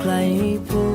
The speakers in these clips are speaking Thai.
ไกลโพ้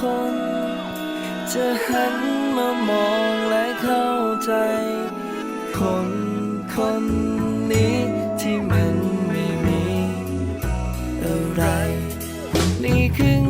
คน จะหันมามองและเข้าใจ คนคนนี้ที่มันไม่มีอะไร นี่คือ